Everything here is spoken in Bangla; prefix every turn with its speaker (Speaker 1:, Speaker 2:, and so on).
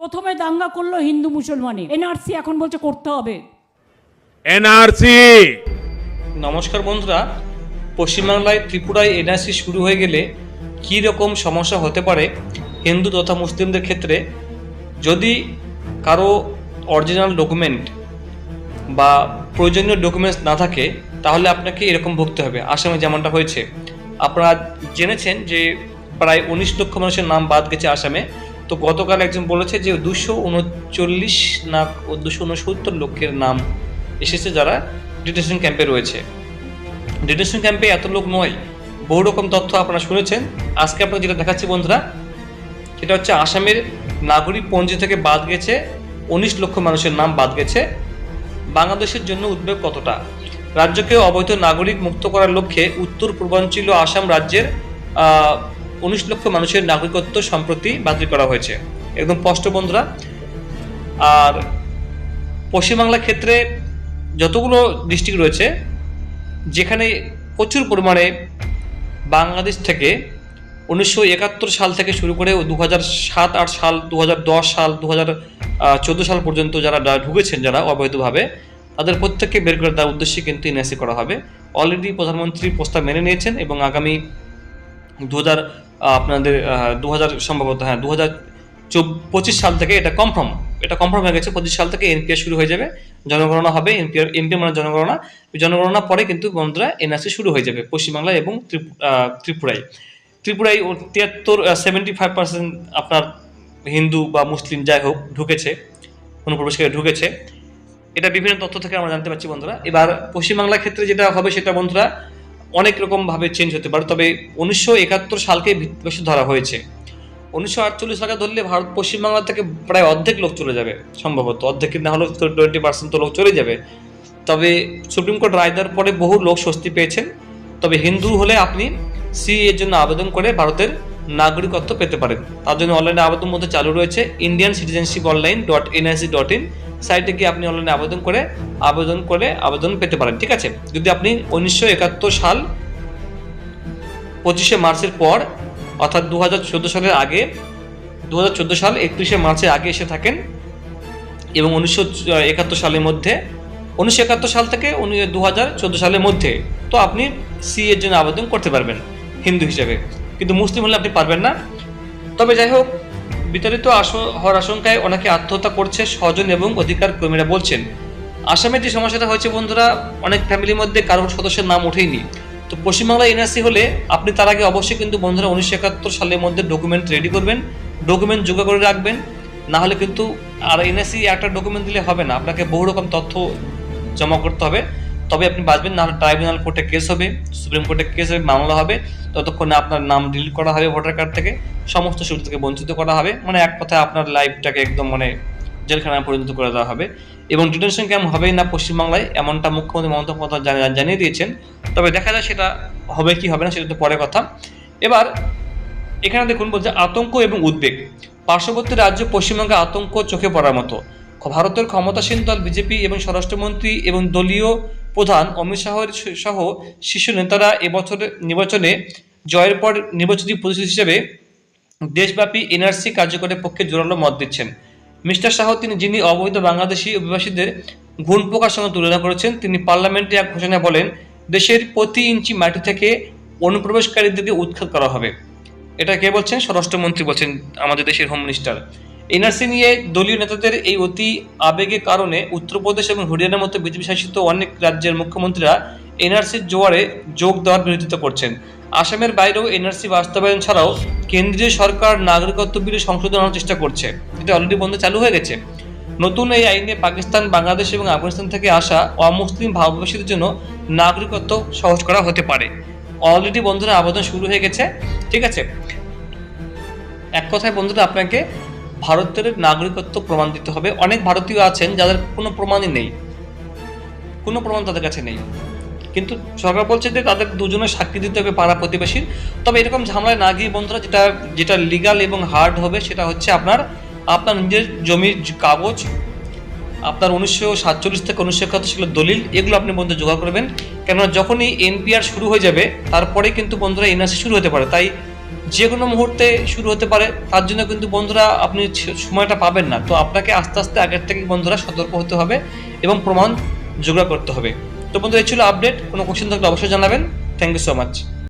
Speaker 1: প্রথমে দাঙ্গা করল হিন্দু মুসলমানে এনআরসি এখন বলছে করতে হবে।
Speaker 2: এনআরসি।
Speaker 3: নমস্কার বন্ধুরা পশ্চিমবাংলায় ত্রিপুরায় এনআরসি শুরু হয়ে গেলে কী রকম সমস্যা হতে পারে হিন্দু তথা মুসলিমদের ক্ষেত্রে? যদি কারও অরিজিনাল ডকুমেন্ট বা প্রয়োজনীয় ডকুমেন্টস না থাকে তাহলে আপনাকে এরকম ভুগতে হবে। আসামে যেমনটা হয়েছে। আপনারা জেনেছেন যে প্রায় উনিশ লক্ষ মানুষের নাম বাদ গেছে আসামে। তো গতকাল একজন বলেছে যে দুশো উনচল্লিশ না দুশো উনসত্তর লক্ষের নাম এসেছে যারা ডিটেনশন ক্যাম্পে রয়েছে। ডিটেনশন ক্যাম্পে এত লোক নয়, বহু রকম তথ্য আপনারা শুনেছেন। আজকে আপনারা যেটা দেখাচ্ছি বন্ধুরা, সেটা হচ্ছে আসামের নাগরিক পঞ্জি থেকে বাদ গেছে, উনিশ লক্ষ মানুষের নাম বাদ গেছে। বাংলাদেশের জন্য উদ্বেগ কতটা? রাজ্যকে অবৈধ নাগরিক মুক্ত করার লক্ষ্যে উত্তর পূর্বাঞ্চল আসাম রাজ্যের উনিশ লক্ষ মানুষের নাগরিকত্ব সম্প্রতি বাতিল করা হয়েছে। একদম স্পষ্ট বন্ধুরা। আর পশ্চিমবাংলার ক্ষেত্রে যতগুলো ডিস্ট্রিক্ট রয়েছে, যেখানে প্রচুর পরিমাণে বাংলাদেশ থেকে উনিশশো একাত্তর সাল থেকে শুরু করে দু হাজার সাত আট সাল দু হাজার দশ সাল দু হাজার চোদ্দ সাল পর্যন্ত যারা ঢুকেছেন, যারা অবৈধভাবে, তাদের প্রত্যেককে বের করে দেওয়ার উদ্দেশ্যে কিন্তু এনএসি করা হবে। অলরেডি প্রধানমন্ত্রী প্রস্তাব মেনে নিয়েছেন এবং আগামী দু হাজার আপনাদের দু হাজার সম্ভবত হ্যাঁ দু হাজার পঁচিশ সাল থেকে এটা কনফার্ম এটা কনফার্ম হয়ে গেছে, পঁচিশ সাল থেকে এনপিআর শুরু হয়ে যাবে, জনগণনা হবে এনপিআর এনপিআর মানে জনগণনা জনগণনা পরে কিন্তু বন্ধুরা এনআরসি শুরু হয়ে যাবে পশ্চিমবাংলায় এবং ত্রিপুরায়। ত্রিপুরায় তিয়াত্তর সেভেন্টি ফাইভ পার্সেন্ট আপনার হিন্দু বা মুসলিম যাই হোক ঢুকেছে, অনুপ্রবেশকারী ঢুকেছে। এটা বিভিন্ন তথ্য থেকে আমরা জানতে পারছি বন্ধুরা। এবার পশ্চিমবাংলার ক্ষেত্রে যেটা হবে সেটা বন্ধুরা অনেক রকম ভাবে চেঞ্জ হতে পারে। তবে উনিশশো একাত্তর সালকে ভিত্তিবসে ধরা হয়েছে। উনিশশো আটচল্লিশ সালে ধরলে ভারত পশ্চিমবাংলা থেকে প্রায় অর্ধেক লোক চলে যাবে সম্ভবত। অর্ধেক না হলেও টোয়েন্টি পার্সেন্ট তো লোক চলে যাবে। তবে সুপ্রিম কোর্ট রায় দেওয়ার পরে বহু লোক স্বস্তি পেয়েছেন। তবে হিন্দু হলে আপনি সি এর জন্য আবেদন করে ভারতের নাগরিকত্ব পেতে পারেন। তার জন্য অনলাইনে আবেদন মধ্যে চালু রয়েছে। Indian citizenship online dot NIC dot in সাইটে গিয়ে আপনি অনলাইনে আবেদন করে আবেদন করে আবেদন পেতে পারেন, ঠিক আছে? যদি আপনি উনিশশো একাত্তর সাল পঁচিশে মার্চের পর, অর্থাৎ দু হাজার চোদ্দ সালের আগে দু হাজার চোদ্দ সাল একত্রিশে মার্চের আগে এসে থাকেন এবং উনিশশো একাত্তর সালের মধ্যে, উনিশশো একাত্তর সাল থেকে দু চোদ্দ সালের মধ্যে, তো আপনি সি এর জন্য আবেদন করতে পারবেন, হিন্দু হিসেবে। কিন্তু মুসলিম হলে আপনি পারবেন না। তবে যাই হোক বিতাড়িত হওয়ার আশঙ্কায় অনেকে আত্মহত্যা করছে, স্বজন এবং অধিকার কর্মীরা বলছেন, আসামে যে সমস্যাটা হয়েছে বন্ধুরা, অনেক ফ্যামিলির মধ্যে কারোর সদস্যের নাম ওঠেইনি। তো পশ্চিমবাংলায় এনআরসি হলে আপনি তার আগে অবশ্যই কিন্তু বন্ধুরা উনিশশো একাত্তর সালের মধ্যে ডকুমেন্ট রেডি করবেন ডকুমেন্ট জোগাড় করে রাখবেন, না হলে কিন্তু আর এনআরসি একটা ডকুমেন্ট দিলে হবে না, আপনাকে বহু রকম তথ্য জমা করতে হবে। তবে আপনি বাঁচবেন, নাহলে ট্রাইব্যুনাল কোর্টে কেস হবে, সুপ্রিম কোর্টে কেস হবে, মামলা হবে, ততক্ষণে আপনার নাম ডিলিট করা হবে ভোটার কার্ড থেকে, সমস্ত সুবিধা থেকে বঞ্চিত করা হবে মানে এক কথায় আপনার লাইফটাকে একদম মানে জেলখানায় পরিণত করে দেওয়া হবে। এবং ডিটেনশন ক্যাম্প হবেই না পশ্চিমবাংলায়, এমনটা মুখ্যমন্ত্রী মমতা জানিয়ে- জানিয়ে দিয়েছেন। তবে দেখা যায় সেটা হবে কি হবে না, সেটা তো পরে কথা। এবার, এখানে দেখুন বলছে, আতঙ্ক এবং উদ্বেগ। পার্শ্ববর্তী রাজ্য পশ্চিমবঙ্গে আতঙ্ক চোখে পড়ার মতো। ভারতের ক্ষমতাসীন দল, বিজেপি এবং স্বরাষ্ট্রমন্ত্রী এবং দলীয় প্রধান অমিত শাহের সহ শীর্ষ নেতারা এবছরের নির্বাচনে জয়ের পর নির্বাচনী পরিস্থিতি হিসেবে দেশব্যাপী এনআরসি কার্যকরের পক্ষে জোরালো মত দিচ্ছেন। মিস্টার শাহ তিনি যিনি অবৈধ বাংলাদেশি অভিবাসীদের ঘুণ পোকার সঙ্গে তুলনা করেছেন, তিনি পার্লামেন্টে এক ঘোষণায় বলেন, দেশের প্রতি ইঞ্চি মাটি থেকে অনুপ্রবেশকারীদেরকে উৎখাত করা হবে। এটা কে বলছেন? স্বরাষ্ট্রমন্ত্রী বলছেন আমাদের দেশের হোম মিনিস্টার এনআরসি নিয়ে দলীয় নেতাদের এই অতি আবেগের কারণে উত্তরপ্রদেশ এবং হরিয়ানার মতো বিজেপি শাসিত অনেক রাজ্যের মুখ্যমন্ত্রীরা এনআরসির জোয়ারে যোগ দেওয়ার বিরোধিতা করছেন। আসামের বাইরেও এনআরসি বাস্তবায়ন ছাড়াও কেন্দ্রীয় সরকার নাগরিকত্ব বিলে সংশোধন আনার চেষ্টা করছে। এটা অলরেডি বন্ধ চালু হয়ে গেছে। নতুন এই আইনে পাকিস্তান, বাংলাদেশ এবং আফগানিস্তান থেকে আসা অমুসলিম ভারতবাসীদের জন্য নাগরিকত্ব সহজ করা হতে পারে। অলরেডি বন্ধুরা আবেদন শুরু হয়ে গেছে। ঠিক আছে? এক কথায় বন্ধুরা, আপনাকে ভারতের নাগরিকত্ব প্রমাণ দিতে হবে। অনেক ভারতীয় আছেন যাদের কোনো প্রমাণই নেই। কোনো প্রমাণ তাদের কাছে নেই। কিন্তু সরকার বলছে যে তাদের দুজনের সাক্ষী দিতে হবে পাড়া প্রতিবেশীর। তবে এরকম ঝামেলায় না গিয়ে বন্ধুরা যেটা যেটা লিগাল এবং হার্ড হবে সেটা হচ্ছে আপনার আপনার নিজের জমির কাগজ, আপনার উনিশশো সাতচল্লিশ থেকে উনিশশো একাত্তর সালের দলিল, এগুলো আপনি বন্ধু জোগাড় করবেন। কেননা যখনই এনপিআর শুরু হয়ে যাবে তারপরে কিন্তু বন্ধুরা এনআরসি শুরু হতে পারে। তাই যে কোনো মুহূর্তে শুরু হতে পারে, তার জন্য কিন্তু বন্ধুরা আপনি সময়টা পাবেন না। তো আপনাকে আস্তে আস্তে আগের থেকে বন্ধুরা সতর্ক হতে হবে এবং প্রমাণ জোগাড় করতে হবে। তো বন্ধু এই ছিল আপডেট কোনো কোশ্চেন থাকলে অবশ্যই জানাবেন। Thank you so much